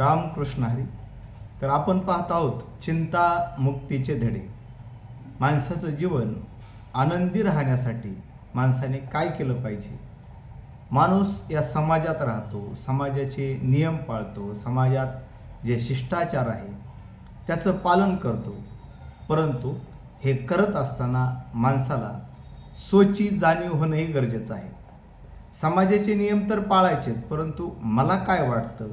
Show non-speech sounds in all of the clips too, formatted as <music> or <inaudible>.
रामकृष्ण हरी. तर आपण पाहत आहोत चिंता मुक्तीचे धडे. माणसाचं जीवन आनंदी राहण्यासाठी माणसाने काय केलं पाहिजे? माणूस या समाजात राहतो समाजाचे नियम पाळतो समाजात जे शिष्टाचार आहे त्याचं पालन करतो. परंतु हे करत असताना माणसाला सोची जाणीव होणंही गरजेचं आहे. समाजाचे नियम तर पाळायचेत परंतु मला काय वाटतं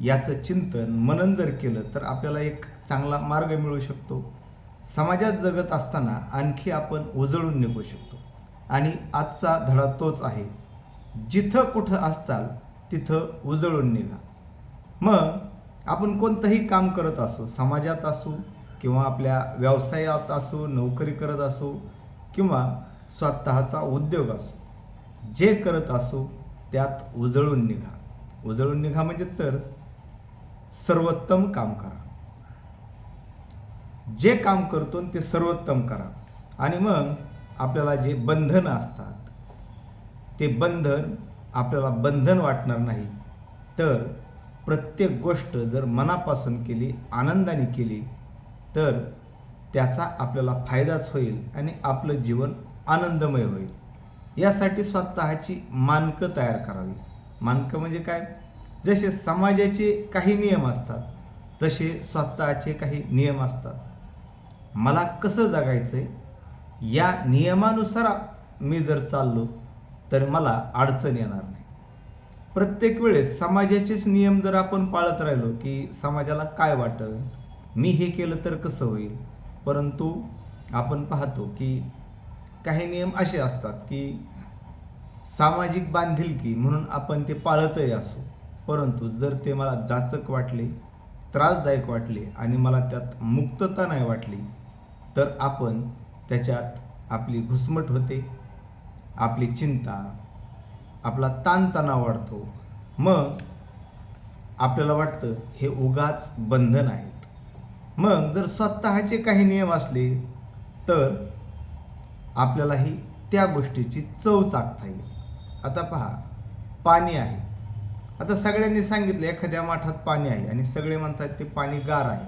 याचं चिंतन मनन जर केलं तर आपल्याला एक चांगला मार्ग मिळू शकतो. समाजात जगत असताना आणखी आपण उजळून निघू शकतो. आणि आजचा धडा तोच आहे. जिथं कुठं असताल तिथं उजळून निघा. मग आपण कोणतंही काम करत असो समाजात असू किंवा आपल्या व्यवसायात असू नोकरी करत असू किंवा स्वतःचा उद्योग असो जे करत असो त्यात उजळून निघा. उजळून निघा म्हणजे तर सर्वोत्तम काम करा. जे काम करतो ते सर्वोत्तम करा. आणि मग आपल्याला जे बंधनं असतात ते बंधन आपल्याला बंधन वाटणार नाही. तर प्रत्येक गोष्ट जर मनापासून केली आनंदाने केली तर त्याचा आपल्याला फायदाच होईल आणि आपलं जीवन आनंदमय होईल. यासाठी स्वतःची मानकं तयार करावी. मानकं म्हणजे काय? जसे समाजाचे काही नियम असतात तसे स्वतःचे काही नियम असतात. मला कसं जगायचं आहे या नियमानुसार मी जर चाललो तर मला अडचण येणार नाही. प्रत्येक वेळेस समाजाचेच नियम जर आपण पाळत राहिलो की समाजाला काय वाटेल? मी हे केलं तर कसं होईल? परंतु आपण पाहतो की काही नियम असे असतात की सामाजिक बांधिलकी म्हणून आपण ते पाळतही असो. परंतु जर ते मला जाचक वाटले त्रासदायक वाटले आणि मला त्यात मुक्तता नाही वाटली तर आपण त्याच्यात आपली घुसमट होते आपली चिंता आपला ताणतणाव वाढतो. मग आपल्याला वाटतं हे उगाच बंधन आहेत. मग जर स्वतःचे काही नियम असले तर आपल्यालाही त्या गोष्टीची चव चाकता येईल. आता पहा पाणी आहे. आता सगळ्यांनी सांगितलं एखाद्या माठात पाणी आहे आणि सगळे म्हणतात ते पाणी गार आहे.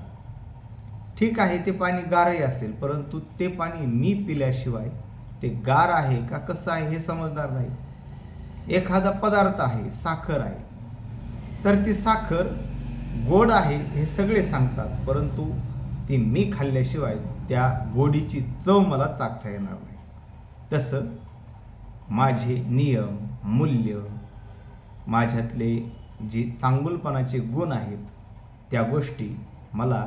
ठीक आहे ते पाणी गारही असेल परंतु ते पाणी मी पिल्याशिवाय ते गार आहे का कसं आहे हे समजणार नाही. एखादा पदार्थ आहे साखर आहे. तर ती साखर गोड आहे हे सगळे सांगतात परंतु ती मी खाल्ल्याशिवाय त्या गोडीची चव मला चाखता येणार नाही. तसं माझे नियम मूल्य माझ्यातले जे चांगुलपणाचे गुण आहेत त्या गोष्टी मला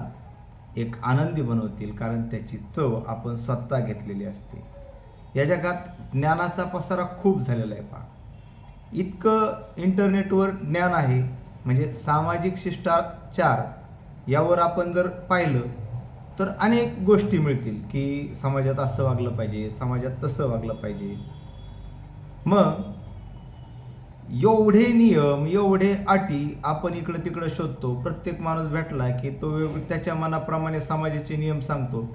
एक आनंदी बनवतील कारण त्याची चव आपण स्वतः घेतलेली असते. या जगात ज्ञानाचा पसारा खूप झालेला आहे पहा. इतकं इंटरनेटवर ज्ञान आहे म्हणजे सामाजिक शिष्टाचार यावर आपण जर पाहिलं तर अनेक गोष्टी मिळतील की समाजात असं वागलं पाहिजे समाजात तसं वागलं पाहिजे. मग एवढे नियम एवढे अटी आपण इकडं तिकडं शोधतो. प्रत्येक माणूस भेटला की तो त्याच्या मनाप्रमाणे समाजाचे नियम सांगतो.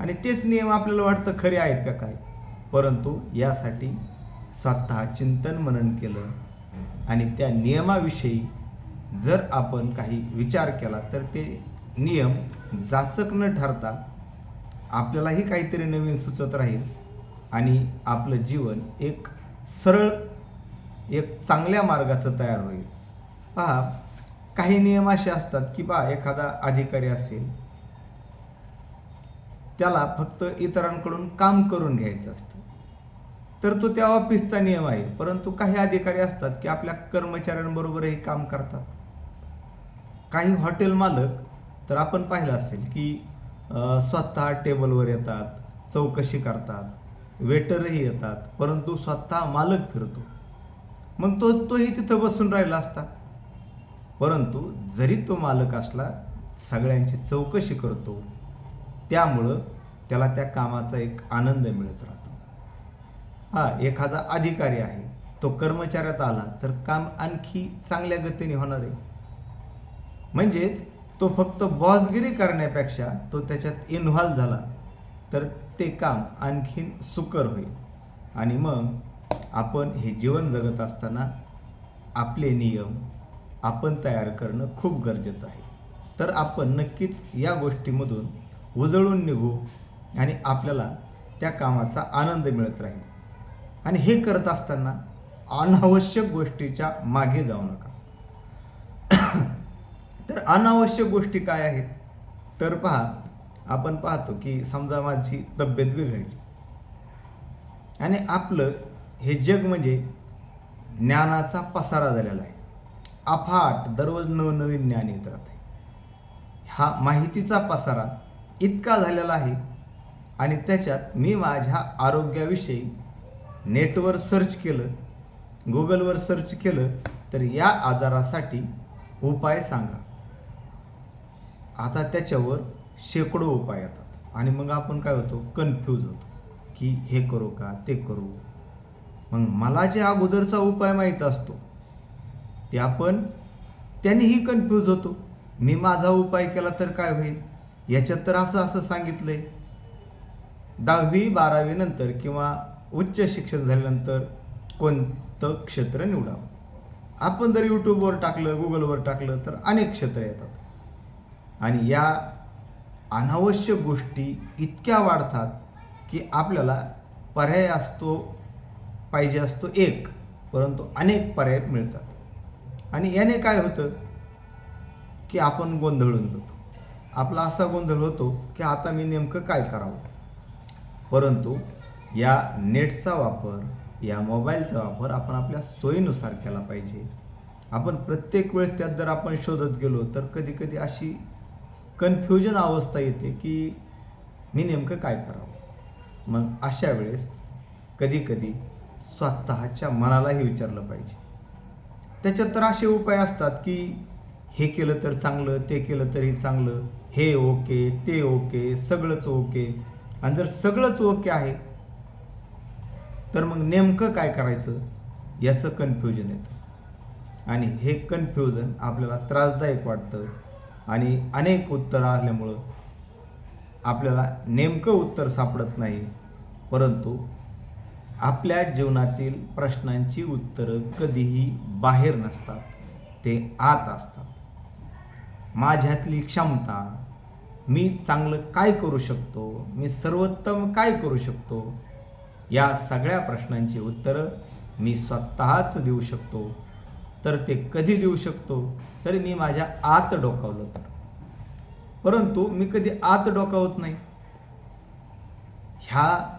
आणि तेच नियम आपल्याला वाटतं खरे आहेत का काय? परंतु यासाठी स्वतः चिंतन मनन केलं आणि त्या नियमाविषयी जर आपण काही विचार केला तर ते नियम जाचक न ठरता आपल्यालाही काहीतरी नवीन सुचत राहील आणि आपलं जीवन एक सरळ एक चांगल्या मार्गाचं तयार होईल. पहा काही नियम असे असतात की बा एखादा अधिकारी असेल त्याला फक्त इतरांकडून काम करून घ्यायचं असतं. तर तो त्या ऑफिसचा नियम आहे परंतु काही अधिकारी असतात की आपल्या कर्मचाऱ्यांबरोबरही काम करतात. काही हॉटेल मालक तर आपण पाहिलं असेल की स्वतः टेबलवर येतात चौकशी करतात वेटरही येतात परंतु स्वतः मालक फिरतो. मग तो तोही तिथं बसून राहिला असता. परंतु जरी तो मालक असला सगळ्यांची चौकशी करतो त्यामुळं त्याला त्या कामाचा एक आनंद मिळत राहतो. हा एखादा अधिकारी आहे तो कर्मचाऱ्यात आला तर काम आणखी चांगल्या गतीने होणार आहे. म्हणजेच तो फक्त बॉसगिरी करण्यापेक्षा तो त्याच्यात इन्व्हॉल्व झाला तर ते काम आणखीन सुकर होईल. आणि मग आपण हे जीवन जगत असताना आपले नियम आपण तयार करणं खूप गरजेचं आहे. तर आपण नक्कीच या गोष्टीमधून उजळून निघू आणि आपल्याला त्या कामाचा आनंद मिळत राहील. आणि हे करत असताना अनावश्यक गोष्टीच्या मागे जाऊ नका. <coughs> तर अनावश्यक गोष्टी काय आहेत? तर पहा आपण पाहतो की समजा माझी तब्येत बिघडली. आणि आपलं हे जग म्हणजे ज्ञानाचा पसारा झालेला आहे. अफाट दररोज नवनवीन ज्ञान येत राहते. हा माहितीचा पसारा इतका झालेला आहे आणि त्याच्यात मी माझ्या आरोग्याविषयी नेटवर सर्च केलं गुगलवर सर्च केलं तर या आजारासाठी उपाय सांगा. आता त्याच्यावर शेकडो उपाय येतात. आणि मग आपण काय होतो? कन्फ्यूज होतो की हे करू का ते करू? मग मला जे अगोदरचा उपाय माहीत असतो ते आपण त्यांनीही कन्फ्यूज होतो. मी माझा उपाय केला तर काय होईल? याच्यात तर असं असं सांगितलंय. दहावी बारावी नंतर किंवा उच्च शिक्षण झाल्यानंतर कोणतं क्षेत्र निवडावं? आपण जर यूट्यूबवर टाकलं गुगलवर टाकलं तर अनेक क्षेत्र येतात. आणि या अनावश्यक गोष्टी इतक्या वाढतात की आपल्याला पर्याय असतो पाहिजे असतो एक परंतु अनेक पर्याय मिळतात. आणि याने काय होतं? की आपण गोंधळून जातो. आपला असा गोंधळ होतो की आता मी नेमकं काय करावं? परंतु या नेटचा वापर या मोबाईलचा वापर आपण आपल्या सोयीनुसार केला पाहिजे. आपण प्रत्येक वेळेस त्यात जर आपण शोधत गेलो तर कधी कधी अशी कन्फ्युजन अवस्था येते की मी नेमकं काय करावं? मग अशा वेळेस कधी कधी स्वतःच्या मनालाही विचारलं पाहिजे. त्याच्यात तर असे उपाय असतात की हे केलं तर चांगलं ते केलं तरी चांगलं हे ओके ते ओके सगळंच ओके. आणि जर सगळंच ओके आहे तर मग नेमकं काय करायचं? याचं कन्फ्युजन येतं. आणि हे कन्फ्युजन आपल्याला त्रासदायक वाटतं. आणि अनेक उत्तरं आल्यामुळं आपल्याला नेमकं उत्तर सापडत नाही. परंतु आपल्या जीवनातील प्रश्नांची उत्तरं कधीही बाहेर नसतात ते आत असतात. माझ्यातली क्षमता मी चांगलं काय करू शकतो मी सर्वोत्तम काय करू शकतो या सगळ्या प्रश्नांची उत्तरं मी स्वतःच देऊ शकतो. तर ते कधी देऊ शकतो? तर मी माझ्या आत डोकावलं तर. परंतु मी कधी आत डोकावत नाही. ह्या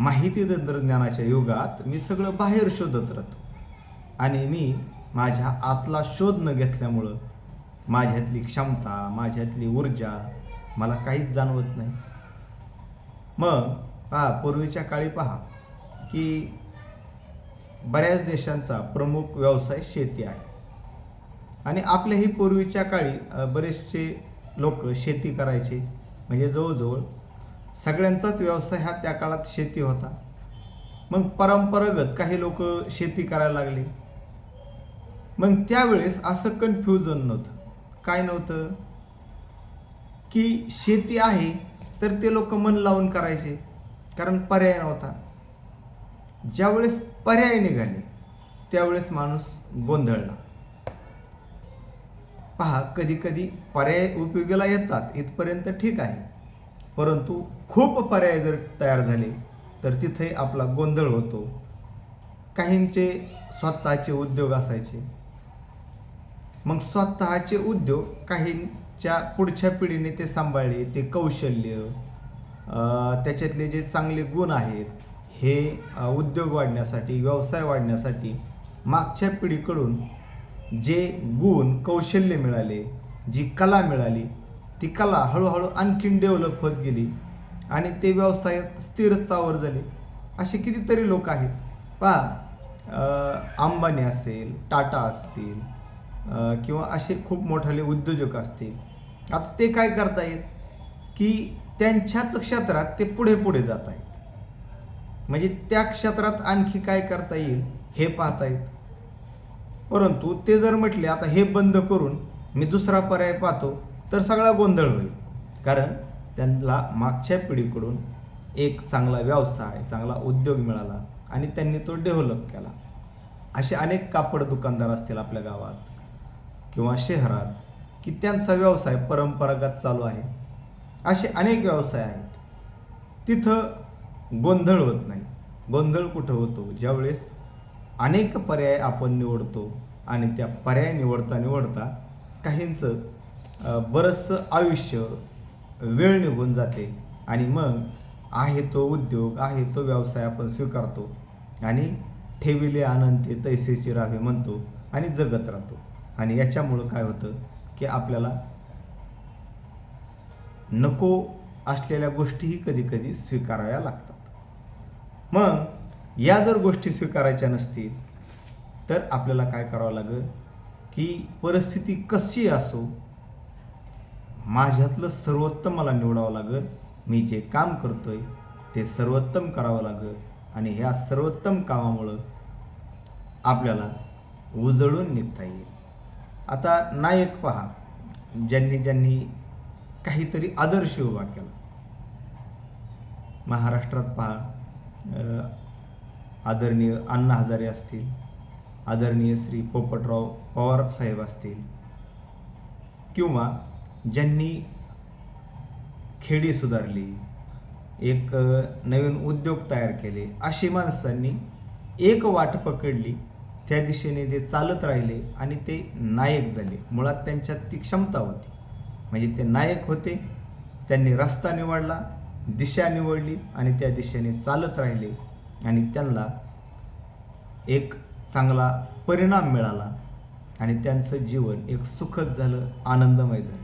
माहिती तंत्रज्ञानाच्या युगात मी सगळं बाहेर शोधत राहतो. आणि मी माझ्या आतला शोध न घेतल्यामुळं माझ्यातली क्षमता माझ्यातली ऊर्जा मला काहीच जाणवत नाही. मग पहा पूर्वीच्या काळी पहा की बऱ्याच देशांचा प्रमुख व्यवसाय शेती आहे. आणि आपल्याही पूर्वीच्या काळी बरेचसे लोक शेती करायचे. म्हणजे जवळजवळ सगळ्यांचाच व्यवसाय हा त्या काळात शेती होता. मग परंपरागत काही लोक शेती करायला लागले. मग त्यावेळेस असं कन्फ्युजन नव्हतं. काय नव्हतं? की शेती आहे तर ते लोक मन लावून करायचे. कारण पर्याय नव्हता. ज्यावेळेस पर्याय निघाले त्यावेळेस माणूस गोंधळला. पहा कधी कधी पर्याय उपयोगाला येतात इथपर्यंत ठीक आहे. परंतु खूप पर्याय जर तयार झाले तर तिथे आपला गोंधळ होतो. काहींचे स्वतःचे उद्योग असायचे. मग स्वतःचे उद्योग काहींच्या पुढच्या पिढीने ते सांभाळले ते कौशल्य त्याच्यातले जे चांगले गुण आहेत हे उद्योग वाढण्यासाठी व्यवसाय वाढण्यासाठी मागच्या पिढीकडून जे गुण कौशल्य मिळाले जी कला मिळाली ती कला हळूहळू आणखीन डेव्हलप होत गेली आणि ते व्यवसायात स्थिरतावर झाले. असे कितीतरी लोक आहेत. पहा अंबानी असेल टाटा असतील किंवा असे खूप मोठाले उद्योजक असतील. आता ते काय करतायत? की त्यांच्याच क्षेत्रात ते पुढे पुढे जात आहेत म्हणजे त्या क्षेत्रात आणखी काय करता येईल हे पाहतायत. परंतु ते जर म्हटले आता हे बंद करून मी दुसरा पर्याय पाहतो. तर सगळा गोंधळ होईल. कारण त्यांना मागच्या पिढीकडून एक चांगला व्यवसाय चांगला उद्योग मिळाला आणि त्यांनी तो डेव्हलप केला. असे अनेक कापड दुकानदार असतील आपल्या गावात किंवा शहरात की त्यांचा व्यवसाय परंपरागत चालू आहे. असे अनेक व्यवसाय आहेत. तिथं गोंधळ होत नाही. गोंधळ कुठं होतो? ज्यावेळेस अनेक पर्याय आपण निवडतो आणि त्या पर्याय निवडता निवडता काहींचं बरंचसं आयुष्य वेळ निघून जाते. आणि मग आहे तो उद्योग आहे तो व्यवसाय आपण स्वीकारतो. आणि ठेविले आनंद ते तैसेची राहावे म्हणतो आणि जगत राहतो. आणि याच्यामुळं काय होतं की आपल्याला नको असलेल्या गोष्टीही कधी कधी स्वीकाराव्या लागतात. मग या जर गोष्टी स्वीकारायच्या नसतील तर आपल्याला काय करावं लागेल? की परिस्थिती कशी असो माझ्यातलं सर्वोत्तम मला निवडावं लागेल. मी जे काम करतोय ते सर्वोत्तम करावं लागेल. आणि ह्या सर्वोत्तम कामामुळं आपल्याला उजळून निघता येईल. आता नायक पहा. ज्यांनी ज्यांनी काहीतरी आदर्श उभा केला. महाराष्ट्रात पहा. आदरणीय अण्णा हजारे असतील आदरणीय श्री पोपटराव पवार साहेब असतील किंवा ज्यांनी खेडी सुधारली एक नवीन उद्योग तयार केले अशी माणसांनी एक वाट पकडली त्या दिशेने ते चालत राहिले आणि ते नायक झाले. मुळात त्यांच्यात ती क्षमता होती. म्हणजे ते नायक होते त्यांनी रस्ता निवडला दिशा निवडली आणि त्या दिशेने चालत राहिले आणि त्यांना एक चांगला परिणाम मिळाला आणि त्यांचं जीवन एक सुखद झालं आनंदमय झालं.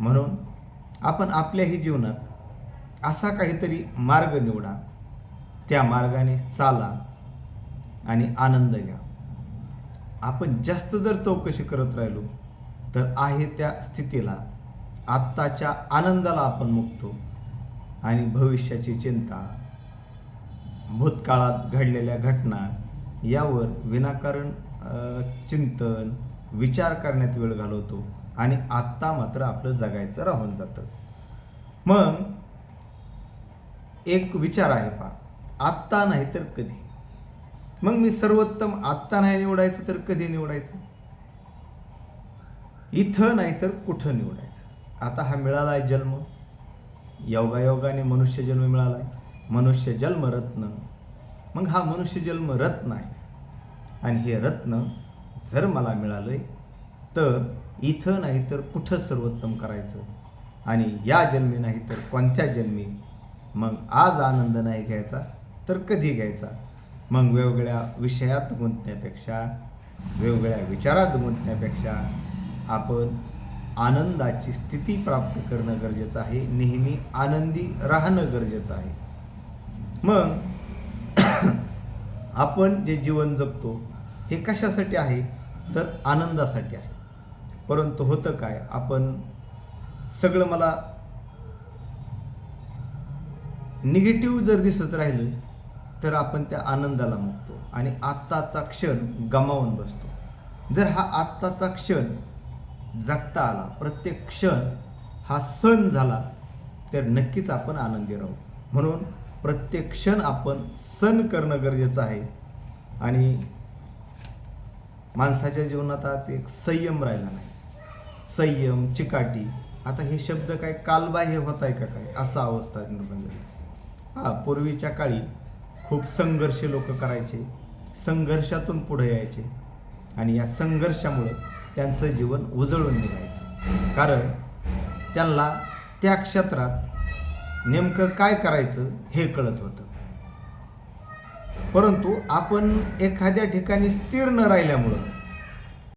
म्हणून आपण आपल्याही जीवनात असा काहीतरी मार्ग निवडा. त्या मार्गाने चाला आणि आनंद घ्या. आपण जास्त जर चौकशी करत राहिलो तर आहे त्या स्थितीला आत्ताच्या आनंदाला आपण मुकतो आणि भविष्याची चिंता भूतकाळात घडलेल्या घटना यावर विनाकारण चिंतन विचार करण्यात वेळ घालवतो. आणि आत्ता मात्र आपलं जगायचं राहून जातं. मग एक विचार आहे पा आत्ता नाही तर कधी? मग मी सर्वोत्तम आत्ता नाही निवडायचं तर कधी निवडायचं? इथं नाही तर कुठं निवडायचं? आता हा मिळाला आहे जन्म. योगायोगाने मनुष्य जन्म मिळाला आहे मनुष्य जन्म रत्न. मग हा मनुष्य जन्म रत्न आहे. आणि हे रत्न जर मला मिळालं तर इथं नाही तर कुठं सर्वोत्तम करायचं? आणि या जन्मी नाही तर कोणत्या जन्मी? मग आज आनंद नाही घ्यायचा तर कधी घ्यायचा? मग वेगवेगळ्या विषयात गुंतण्यापेक्षा वेगवेगळ्या विचारात गुंतण्यापेक्षा आपण आनंदाची स्थिती प्राप्त करणं गरजेचं आहे. नेहमी आनंदी राहणं गरजेचं आहे. मग आपण जे जीवन जगतो हे कशासाठी आहे? तर आनंदासाठी आहे. परंतु होतं काय? आपण सगळं मला निगेटिव्ह जर दिसत राहिलं तर आपण त्या आनंदाला मुकतो आणि आत्ताचा क्षण गमावून बसतो. जर हा आत्ताचा क्षण जगता आला प्रत्येक क्षण हा सण झाला तर नक्कीच आपण आनंदी राहू. म्हणून प्रत्येक क्षण आपण सण करणं गरजेचं आहे आणि माणसाच्या जीवनात आज एक संयम राहिला नाही. संयम चिकाटी. आता हे शब्द काय कालबाह्य होत आहे का काय? असा अवस्था निर्माण झाली हा पूर्वीच्या काळी खूप संघर्ष लोक करायचे. संघर्षातून पुढे यायचे. आणि या संघर्षामुळं त्यांचं जीवन उजळून निघायचं. कारण त्यांना त्या क्षेत्रात नेमकं काय करायचं हे कळत होतं. परंतु आपण एखाद्या ठिकाणी स्थिर न राहिल्यामुळं